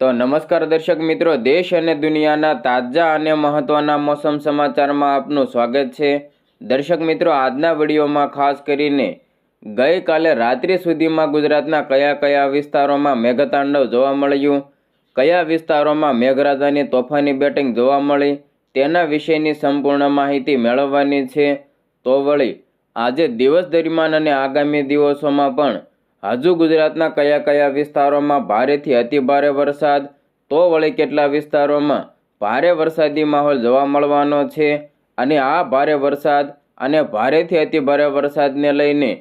તો નમસ્કાર દર્શક મિત્રો, દેશ અને દુનિયાના તાજા અને મહત્ત્વના મોસમ સમાચારમાં આપનું સ્વાગત છે. દર્શક મિત્રો, આજના વિડીયોમાં ખાસ કરીને ગઈકાલે રાત્રિ સુધીમાં ગુજરાતના કયા કયા વિસ્તારોમાં મેઘતાંડવ જોવા મળ્યું, કયા વિસ્તારોમાં મેઘરાજાની તોફાની બેટિંગ જોવા મળી, તેના વિશેની સંપૂર્ણ માહિતી મેળવવાની છે. તો વળી, આજે દિવસ દરમિયાન અને આગામી દિવસોમાં પણ હજુ ગુજરાતના કયા કયા વિસ્તારોમાં ભારેથી અતિભારે વરસાદ, તો વળી કેટલા વિસ્તારોમાં ભારે વરસાદી માહોલ જોવા મળવાનો છે? અને આ ભારે વરસાદ અને ભારેથી અતિભારે વરસાદને લઈને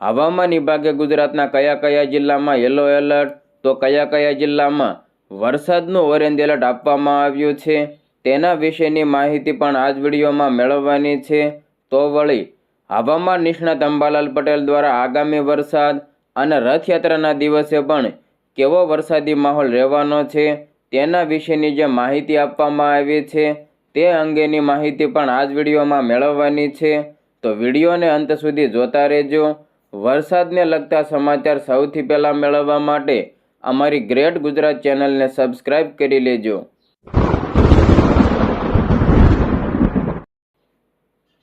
હવામાન વિભાગે ગુજરાતના કયા કયા જિલ્લામાં યલો એલર્ટ તો કયા કયા જિલ્લામાં વરસાદનું ઓરેન્જ એલર્ટ આપવામાં આવ્યું છે? તેના વિશેની માહિતી પણ આ જ વિડીયોમાં મેળવવાની છે. તો વળી હવામાન નિષ્ણાત અંબાલાલ પટેલ દ્વારા આગામી વરસાદ અને રથયાત્રાના દિવસે પણ કેવો વરસાદી માહોલ રહેવાનો છે, તેના વિશેની જે માહિતી આપવામાં આવી છે, તે અંગેની માહિતી પણ આ જ વિડીયોમાં મેળવવાની છે. તો વિડીયોને અંત સુધી જોતા રહેજો. વરસાદને લગતા સમાચાર સૌથી પહેલાં મેળવવા માટે અમારી ગ્રેટ ગુજરાત ચેનલને સબસ્ક્રાઈબ કરી લેજો.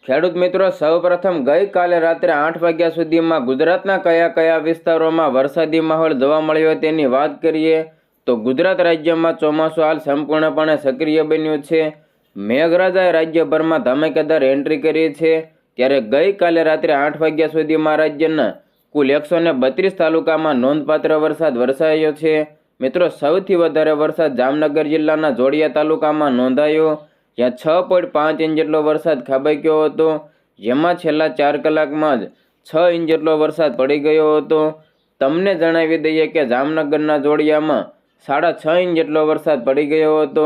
ખેડૂત મિત્રો, સૌપ્રથમ ગઈકાલે રાત્રે આઠ વાગ્યા સુધીમાં ગુજરાતના કયા કયા વિસ્તારોમાં વરસાદી માહોલ જોવા મળ્યો તેની વાત કરીએ તો ગુજરાત રાજ્યમાં ચોમાસું હાલ સંપૂર્ણપણે સક્રિય બન્યું છે. મેઘરાજાએ રાજ્યભરમાં ધમાકેદાર એન્ટ્રી કરી છે. ત્યારે ગઈકાલે રાત્રે આઠ વાગ્યા સુધીમાં રાજ્યના કુલ એકસો બત્રીસ તાલુકામાં નોંધપાત્ર વરસાદ વરસાયો છે. મિત્રો, સૌથી વધારે વરસાદ જામનગર જિલ્લાના જોડિયા તાલુકામાં નોંધાયો. જ્યાં છ પોઈન્ટ પાંચ ઇંચ જેટલો વરસાદ ખાબક્યો હતો, જેમાં છેલ્લા ચાર કલાકમાં જ છ ઇંચ જેટલો વરસાદ પડી ગયો હતો. તમને જણાવી દઈએ કે જામનગરના જોડિયામાં સાડા છ ઇંચ જેટલો વરસાદ પડી ગયો હતો.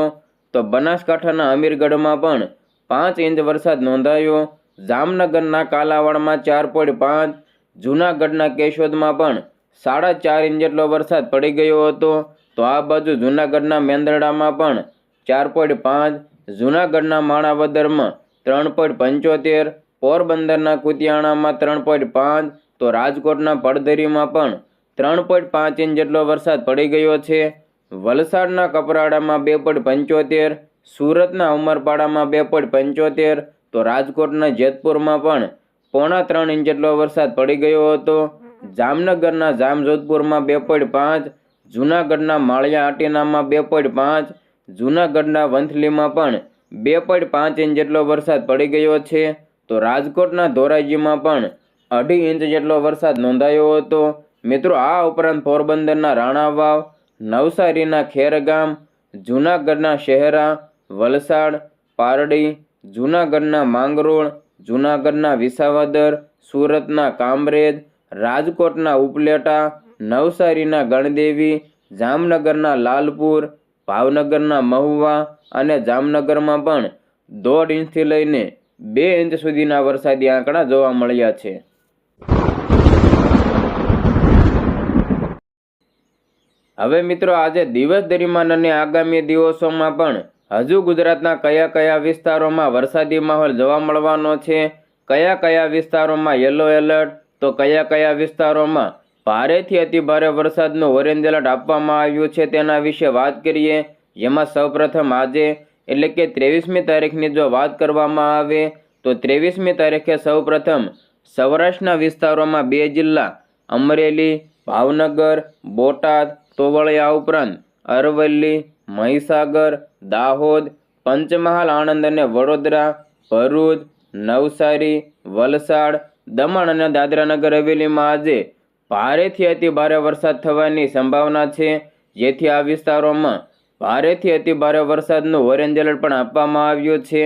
તો બનાસકાંઠાના અમીરગઢમાં પણ પાંચ ઇંચ વરસાદ નોંધાયો. જામનગરના કાલાવાડમાં ચાર પોઈન્ટ પાંચ, જૂનાગઢના કેશોદમાં પણ સાડા ચાર ઇંચ જેટલો વરસાદ પડી ગયો હતો. તો આ બાજુ જૂનાગઢના મેંદરડામાં પણ ચાર પોઈન્ટ પાંચ જૂનાગઢના માણાવદરમાં ત્રણ પોઈન્ટ પંચોતેર, પોરબંદરના કુતિયાણામાં ત્રણ પોઈન્ટ પાંચ, તો રાજકોટના પડદરીમાં પણ ત્રણ પોઈન્ટ પાંચ ઇંચ જેટલો વરસાદ પડી ગયો છે. વલસાડના કપરાડામાં બે પોઈન્ટ પંચોતેર, સુરતના ઉમરપાડામાં બે પોઈન્ટ પંચોતેર, તો રાજકોટના જેતપુરમાં પણ પોણા ત્રણ ઇંચ જેટલો વરસાદ પડી ગયો હતો. જામનગરના જામજોધપુરમાં બે પોઈન્ટ પાંચ, જૂનાગઢના માળિયા આટીનામાં બે પોઈન્ટ પાંચ જૂનાગઢના વંથલીમાં પણ બે પોઈન્ટ પાંચ ઇંચ જેટલો વરસાદ પડી ગયો છે. તો રાજકોટના ધોરાજીમાં પણ અઢી ઇંચ જેટલો વરસાદ નોંધાયો હતો. મિત્રો, આ ઉપરાંત પોરબંદરના રાણાવાવ, નવસારીના ખેરગામ, જૂનાગઢના શહેરા, વલસાડ, પારડી, જૂનાગઢના માંગરોળ, જૂનાગઢના વિસાવદર, સુરતના કામરેજ, રાજકોટના ઉપલેટા, નવસારીના ગણદેવી, જામનગરના લાલપુર ભાવનગરના મહુવા અને જામનગરમાં પણ દોઢ ઇંચથી લઈને બે ઇંચ સુધીના વરસાદી આંકડા જોવા મળ્યા છે. હવે મિત્રો આજે દિવસ દરમિયાન અને આગામી દિવસોમાં પણ હજુ ગુજરાતના કયા કયા વિસ્તારોમાં વરસાદી માહોલ જોવા મળવાનો છે, કયા કયા વિસ્તારોમાં યલો એલર્ટ, તો કયા કયા વિસ્તારોમાં ભારેથી અતિભારે વરસાદનું ઓરેન્જ એલર્ટ આપવામાં આવ્યું છે. તેના વિશે વાત કરીએ. જેમાં સૌપ્રથમ આજે, એટલે કે ત્રેવીસમી તારીખની જો વાત કરવામાં આવે, તો ત્રેવીસમી તારીખે સૌપ્રથમ સૌરાષ્ટ્રના વિસ્તારોમાં બે જિલ્લા, અમરેલી, ભાવનગર, બોટાદ, તોવળિયા ઉપરાંત અરવલ્લી, મહીસાગર, દાહોદ, પંચમહાલ, આણંદ અને વડોદરા, ભરૂચ, નવસારી, વલસાડ, દમણ અને દાદરાનગર હવેલીમાં આજે ભારેથી અતિ ભારે વરસાદ થવાની સંભાવના છે. જેથી આ વિસ્તારોમાં ભારેથી અતિ ભારે વરસાદનું ઓરેન્જ એલર્ટ પણ આપવામાં આવ્યું છે.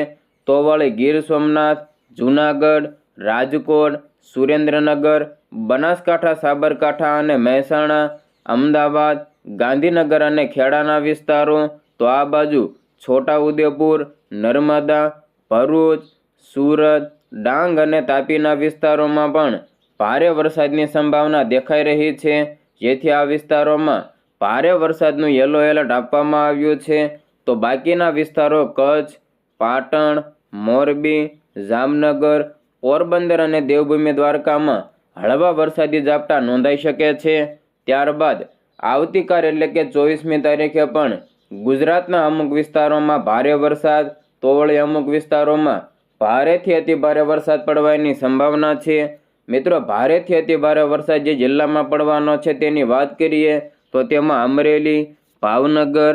તો વળી ગીર સોમનાથ, જૂનાગઢ, રાજકોટ, સુરેન્દ્રનગર, બનાસકાંઠા, સાબરકાંઠા અને મહેસાણા, અમદાવાદ, ગાંધીનગર અને ખેડાના વિસ્તારો. તો આ બાજુ છોટાઉદેપુર, નર્મદા, ભરૂચ, સુરત, ડાંગ અને તાપીના વિસ્તારોમાં પણ ભારે વરસાદની સંભાવના દેખાઈ રહી છે. જેથી આ વિસ્તારોમાં ભારે વરસાદનું યલો એલર્ટ આપવામાં આવ્યું છે. તો બાકીના વિસ્તારો કચ્છ, પાટણ, મોરબી, જામનગર, પોરબંદર અને દેવભૂમિ દ્વારકામાં હળવા વરસાદી ઝાપટા નોંધાઈ શકે છે. ત્યારબાદ આવતીકાલ એટલે કે ચોવીસમી તારીખે પણ ગુજરાતના અમુક વિસ્તારોમાં ભારે વરસાદ તો વળી અમુક વિસ્તારોમાં ભારેથી અતિભારે વરસાદ પડવાની સંભાવના છે. મિત્રો, ભારેથી અતિ ભારે વરસાદ જે જિલ્લામાં પડવાનો છે તેની વાત કરીએ તો તેમાં અમરેલી, ભાવનગર,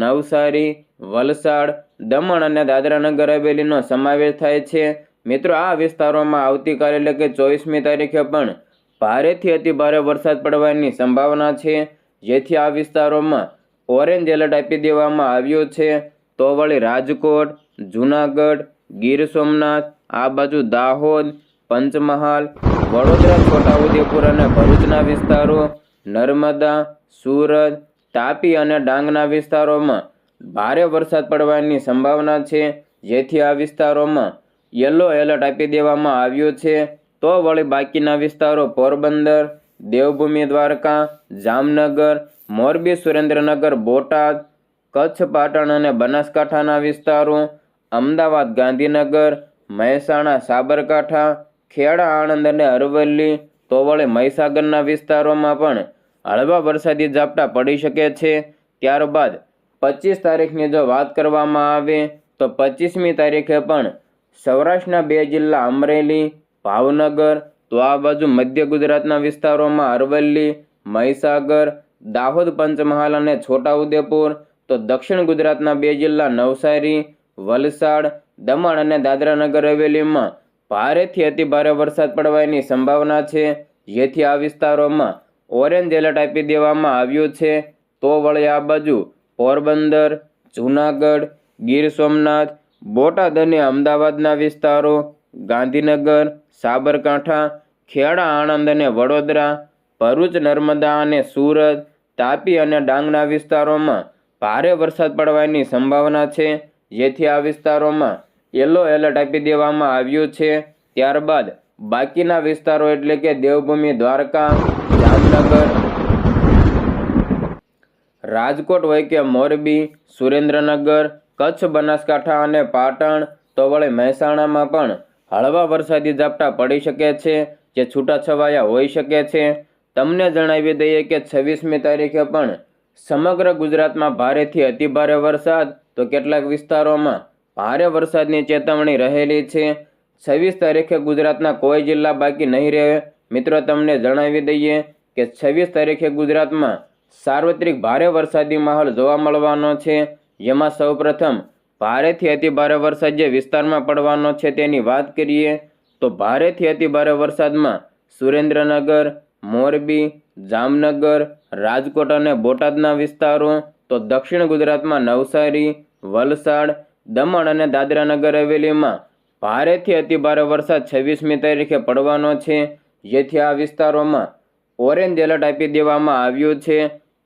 નવસારી, વલસાડ, દમણ અને દાદરાનગર હવેલીનો સમાવેશ થાય છે. મિત્રો, આ વિસ્તારોમાં આવતીકાલે એટલે કે ચોવીસમી તારીખે પણ ભારેથી અતિ ભારે વરસાદ પડવાની સંભાવના છે. જેથી આ વિસ્તારોમાં ઓરેન્જ એલર્ટ આપી દેવામાં આવ્યો છે. તો વળી રાજકોટ, જૂનાગઢ, ગીર સોમનાથ, આ બાજુ દાહોદ પંચમહાલ, વડોદરા, છોટાઉદેપુર અને ભરૂચના વિસ્તારો, નર્મદા, સુરત, તાપી અને ડાંગના વિસ્તારોમાં ભારે વરસાદ પડવાની સંભાવના છે. જેથી આ વિસ્તારોમાં યલો એલર્ટ આપી દેવામાં આવ્યું છે. તો વળી બાકીના વિસ્તારો પોરબંદર, દેવભૂમિ દ્વારકા, જામનગર, મોરબી, સુરેન્દ્રનગર, બોટાદ, કચ્છ, પાટણ અને બનાસકાંઠાના વિસ્તારો, અમદાવાદ, ગાંધીનગર, મહેસાણા, સાબરકાંઠા ખેડા, આણંદ અને અરવલ્લી તો વળે મહીસાગરના વિસ્તારોમાં પણ હળવા વરસાદી ઝાપટા પડી શકે છે. ત્યારબાદ પચીસ તારીખની જો વાત કરવામાં આવે, તો પચીસમી તારીખે પણ સૌરાષ્ટ્રના બે જિલ્લા અમરેલી, ભાવનગર, તો આ બાજુ મધ્ય ગુજરાતના વિસ્તારોમાં અરવલ્લી, મહીસાગર, દાહોદ, પંચમહાલ અને છોટાઉદેપુર, તો દક્ષિણ ગુજરાતના બે જિલ્લા નવસારી, વલસાડ, દમણ અને દાદરાનગર હવેલીમાં ભારેથી અતિભારે વરસાદ પડવાની સંભાવના છે. જેથી આ વિસ્તારોમાં ઓરેન્જ એલર્ટ આપી દેવામાં આવ્યું છે. તો વળી આ બાજુ પોરબંદર, જૂનાગઢ, ગીર સોમનાથ, બોટાદ અને અમદાવાદના વિસ્તારો, ગાંધીનગર, સાબરકાંઠા, ખેડા, આણંદ અને વડોદરા, ભરૂચ, નર્મદા અને સુરત, તાપી અને ડાંગના વિસ્તારોમાં ભારે વરસાદ પડવાની સંભાવના છે. જેથી આ વિસ્તારોમાં યલો એલર્ટ આપી દેવામાં આવ્યું છે. ત્યારબાદ બાકીના વિસ્તારો એટલે કે દેવભૂમિ, દ્વારકા, જામનગર, રાજકોટ હોય કે મોરબી, સુરેન્દ્રનગર, કચ્છ, બનાસકાંઠા અને પાટણ, તો વળી મહેસાણામાં પણ હળવા વરસાદી ઝાપટા પડી શકે છે, જે છૂટાછવાયા હોઈ શકે છે. તમને જણાવી દઈએ કે છવ્વીસમી તારીખે પણ સમગ્ર ગુજરાતમાં ભારેથી અતિભારે વરસાદ. તો કેટલાક વિસ્તારોમાં ભારે વરસાદની ચેતવણી રહેલી છે. છવ્વીસ તારીખે ગુજરાતના કોઈ જિલ્લા બાકી નહીં રહે. મિત્રો, તમને જણાવી દઈએ કે છવ્વીસ તારીખે ગુજરાતમાં સાર્વત્રિક ભારે વરસાદી માહોલ જોવા મળવાનો છે. જેમાં સૌપ્રથમ ભારેથી અતિભારે વરસાદ જે વિસ્તારમાં પડવાનો છે તેની વાત કરીએ તો ભારેથી અતિભારે વરસાદમાં સુરેન્દ્રનગર, મોરબી, જામનગર, રાજકોટ અને બોટાદના વિસ્તારો, તો દક્ષિણ ગુજરાતમાં નવસારી, વલસાડ દમણ અને દાદરાનગર હવેલીમાં ભારેથી અતિભારે વરસાદ છવ્વીસમી તારીખે પડવાનો છે. જેથી આ વિસ્તારોમાં ઓરેન્જ એલર્ટ આપી દેવામાં આવ્યું છે.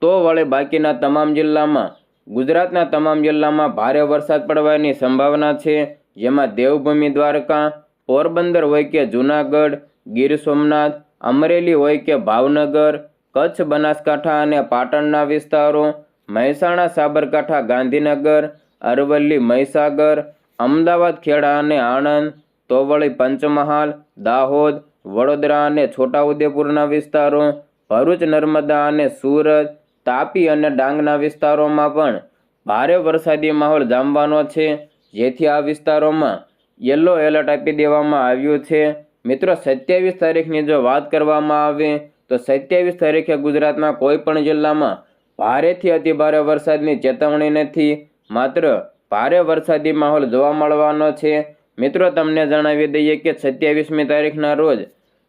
તો વળે બાકીના તમામ જિલ્લામાં, ગુજરાતના તમામ જિલ્લામાં ભારે વરસાદ પડવાની સંભાવના છે. જેમાં દેવભૂમિ દ્વારકા, પોરબંદર હોય કે જૂનાગઢ, ગીર સોમનાથ, અમરેલી હોય કે ભાવનગર, કચ્છ, બનાસકાંઠા અને પાટણના વિસ્તારો, મહેસાણા, સાબરકાંઠા, ગાંધીનગર અરવલ્લી, મહીસાગર, અમદાવાદ, ખેડા અને આણંદ તો વળી પંચમહાલ, દાહોદ, વડોદરા અને છોટાઉદેપુરના વિસ્તારો, ભરૂચ, નર્મદા અને સુરત, તાપી અને ડાંગના વિસ્તારોમાં પણ ભારે વરસાદી માહોલ જામવાનો છે. જેથી આ વિસ્તારોમાં યલો એલર્ટ આપી દેવામાં આવ્યું છે. મિત્રો, સત્યાવીસ તારીખની જો વાત કરવામાં આવે, તો સત્યાવીસ તારીખે ગુજરાતના કોઈ પણ જિલ્લામાં ભારેથી અતિભારે વરસાદની ચેતવણી નથી. માત્ર ભારે વરસાદી માહોલ જોવા મળવાનો છે. મિત્રો, તમને જણાવી દઈએ કે સત્યાવીસમી તારીખના રોજ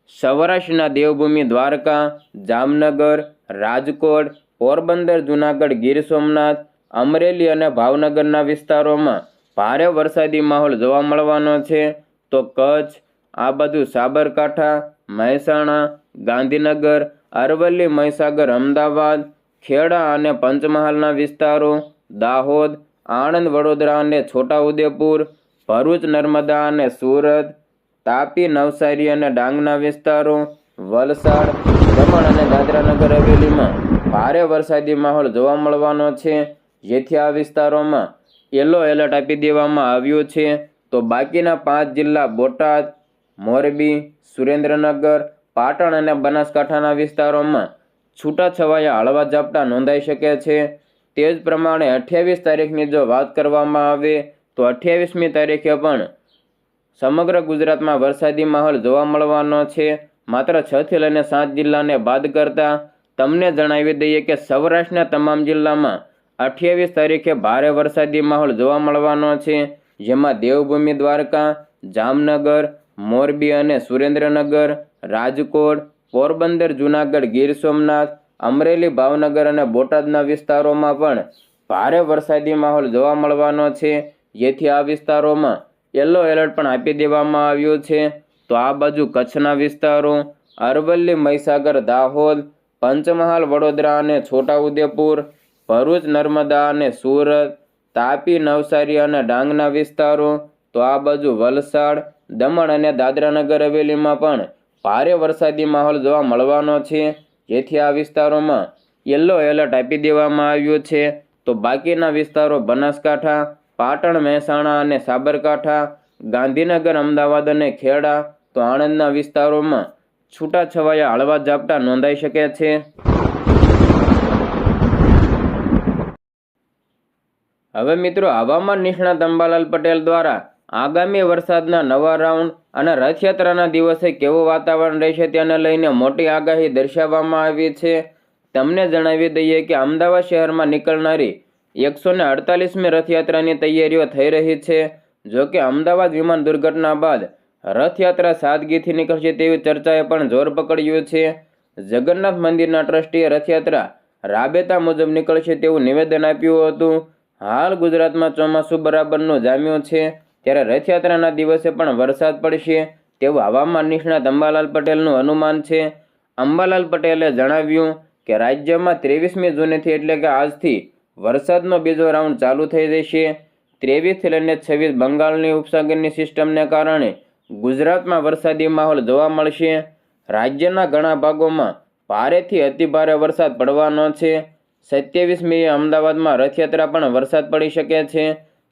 સૌરાષ્ટ્રના દેવભૂમિ દ્વારકા, જામનગર, રાજકોટ, પોરબંદર, જૂનાગઢ, ગીર સોમનાથ, અમરેલી અને ભાવનગરના વિસ્તારોમાં ભારે વરસાદી માહોલ જોવા મળવાનો છે. તો કચ્છ, આ બાજુ સાબરકાંઠા, મહેસાણા, ગાંધીનગર, અરવલ્લી, મહીસાગર, અમદાવાદ, ખેડા અને પંચમહાલના વિસ્તારો દાહોદ, આણંદ, વડોદરા અને છોટાઉદેપુર, ભરૂચ, નર્મદા અને સુરત, તાપી, નવસારી અને ડાંગના વિસ્તારો, વલસાડ, દમણ અને દાદરાનગર હવેલીમાં ભારે વરસાદી માહોલ જોવા મળવાનો છે. જેથી આ વિસ્તારોમાં યલો એલર્ટ આપી દેવામાં આવ્યું છે. તો બાકીના પાંચ જિલ્લા બોટાદ, મોરબી, સુરેન્દ્રનગર, પાટણ અને બનાસકાંઠાના વિસ્તારોમાં છૂટાછવાયા હળવા ઝાપટા નોંધાઈ શકે છે. તે જ પ્રમાણે અઠ્યાવીસ તારીખની જો વાત કરવામાં આવે, તો અઠ્યાવીસમી તારીખે પણ સમગ્ર ગુજરાતમાં વરસાદી માહોલ જોવા મળવાનો છે. માત્ર છથી લઈને સાત જિલ્લાને બાદ કરતા તમને જણાવી દઈએ કે સૌરાષ્ટ્રના તમામ જિલ્લામાં અઠ્યાવીસ તારીખે ભારે વરસાદી માહોલ જોવા મળવાનો છે. જેમાં દેવભૂમિ, દ્વારકા, જામનગર, મોરબી અને સુરેન્દ્રનગર, રાજકોટ, પોરબંદર, જુનાગઢ, ગીર સોમનાથ અમરેલી, ભાવનગર અને બોટાદના વિસ્તારોમાં પણ ભારે વરસાદી માહોલ જોવા મળવાનો છે. જેથી આ વિસ્તારોમાં યલો એલર્ટ પણ આપી દેવામાં આવ્યું છે. તો આ બાજુ કચ્છના વિસ્તારો, અરવલ્લી, મહીસાગર, દાહોદ, પંચમહાલ, વડોદરા અને છોટાઉદેપુર, ભરૂચ, નર્મદા અને સુરત, તાપી, નવસારી અને ડાંગના વિસ્તારો. તો આ બાજુ વલસાડ, દમણ અને દાદરાનગર હવેલીમાં પણ ભારે વરસાદી માહોલ જોવા મળવાનો છે. જેથી આ વિસ્તારોમાં યલો એલર્ટ આપી દેવામાં આવ્યો છે. તો બાકીના વિસ્તારો બનાસકાંઠા, પાટણ, મહેસાણા અને સાબરકાંઠા, ગાંધીનગર, અમદાવાદ અને ખેડા, તો આણંદના વિસ્તારોમાં છૂટાછવાયા હળવા ઝાપટા નોંધાઈ શકે છે. હવે મિત્રો હવામાન નિષ્ણાત અંબાલાલ પટેલ દ્વારા આગામી વરસાદના નવા રાઉન્ડ અને રથયાત્રાના દિવસે કેવું વાતાવરણ રહેશે તેને લઈને મોટી આગાહી દર્શાવવામાં આવી છે. તમને જણાવી દઈએ કે અમદાવાદ શહેરમાં નીકળનારી એકસો ને અડતાલીસમી રથયાત્રાની તૈયારીઓ થઈ રહી છે. જો કે અમદાવાદ વિમાન દુર્ઘટના બાદ રથયાત્રા સાદગીથી નીકળશે તેવી ચર્ચાએ પણ જોર પકડ્યું છે. જગન્નાથ મંદિરના ટ્રસ્ટીએ રથયાત્રા રાબેતા મુજબ નીકળશે તેવું નિવેદન આપ્યું હતું. હાલ ગુજરાતમાં ચોમાસું બરાબરનું જામ્યું છે. ત્યારે રથયાત્રાના દિવસે પણ વરસાદ પડશે તેવું હવામાન નિષ્ણાત અંબાલાલ પટેલનું અનુમાન છે. અંબાલાલ પટેલે જણાવ્યું કે રાજ્યમાં ત્રેવીસમી જૂનેથી એટલે કે આજથી વરસાદનો બીજો રાઉન્ડ ચાલુ થઈ જશે. ત્રેવીસથી લઈને છવ્વીસ બંગાળની ઉપસાગરની સિસ્ટમને કારણે ગુજરાતમાં વરસાદી માહોલ જોવા મળશે. રાજ્યના ઘણા ભાગોમાં ભારેથી અતિભારે વરસાદ પડવાનો છે. સત્યાવીસમીએ અમદાવાદમાં રથયાત્રા પણ વરસાદ પડી શકે છે.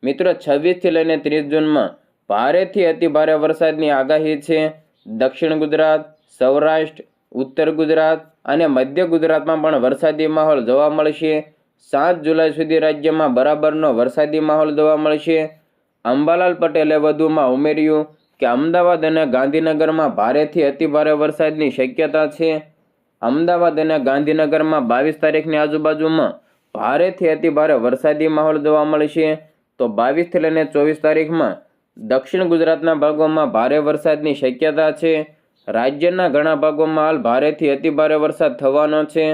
મિત્રો, છવ્વીસથી લઈને ત્રીસ જૂનમાં ભારેથી અતિભારે વરસાદની આગાહી છે. દક્ષિણ ગુજરાત, સૌરાષ્ટ્ર, ઉત્તર ગુજરાત અને મધ્ય ગુજરાતમાં પણ વરસાદી માહોલ જોવા મળશે. સાત જુલાઈ સુધી રાજ્યમાં બરાબરનો વરસાદી માહોલ જોવા મળશે. અંબાલાલ પટેલે વધુમાં ઉમેર્યું કે અમદાવાદ અને ગાંધીનગરમાં ભારેથી અતિભારે વરસાદની શક્યતા છે. અમદાવાદ અને ગાંધીનગરમાં બાવીસ તારીખની આજુબાજુમાં ભારેથી અતિભારે વરસાદી માહોલ જોવા મળશે. તો બાવીસથી લઈને ચોવીસ તારીખમાં દક્ષિણ ગુજરાતના ભાગોમાં ભારે વરસાદની શક્યતા છે. રાજ્યના ઘણા ભાગોમાં હાલ ભારેથી અતિભારે વરસાદ થવાનો છે,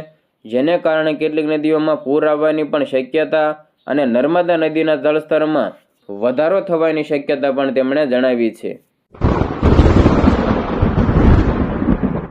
જેને કારણે કેટલીક નદીઓમાં પૂર આવવાની પણ શક્યતા અને નર્મદા નદીના જળસ્તરમાં વધારો થવાની શક્યતા પણ તેમણે જણાવી છે.